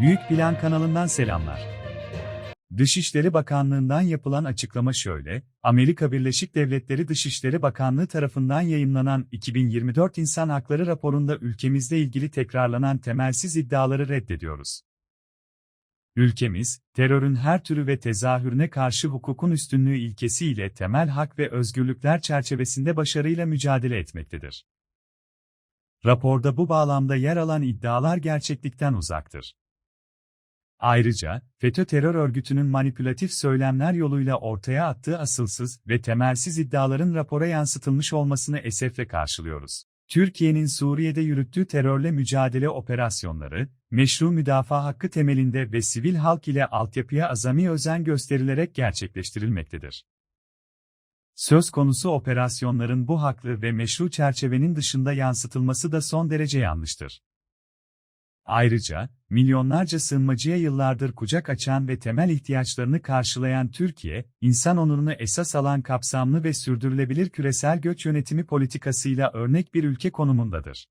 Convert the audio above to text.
Büyük Plan kanalından selamlar. Dışişleri Bakanlığı'ndan yapılan açıklama şöyle, Amerika Birleşik Devletleri Dışişleri Bakanlığı tarafından yayımlanan 2024 İnsan Hakları raporunda ülkemizle ilgili tekrarlanan temelsiz iddiaları reddediyoruz. Ülkemiz, terörün her türü ve tezahürüne karşı hukukun üstünlüğü ilkesiyle temel hak ve özgürlükler çerçevesinde başarıyla mücadele etmektedir. Raporda bu bağlamda yer alan iddialar gerçeklikten uzaktır. Ayrıca, FETÖ terör örgütünün manipülatif söylemler yoluyla ortaya attığı asılsız ve temelsiz iddiaların rapora yansıtılmış olmasını esefle karşılıyoruz. Türkiye'nin Suriye'de yürüttüğü terörle mücadele operasyonları, meşru müdafaa hakkı temelinde ve sivil halk ile altyapıya azami özen gösterilerek gerçekleştirilmektedir. Söz konusu operasyonların bu haklı ve meşru çerçevenin dışında yansıtılması da son derece yanlıştır. Ayrıca, milyonlarca sığınmacıya yıllardır kucak açan ve temel ihtiyaçlarını karşılayan Türkiye, insan onurunu esas alan kapsamlı ve sürdürülebilir küresel göç yönetimi politikasıyla örnek bir ülke konumundadır.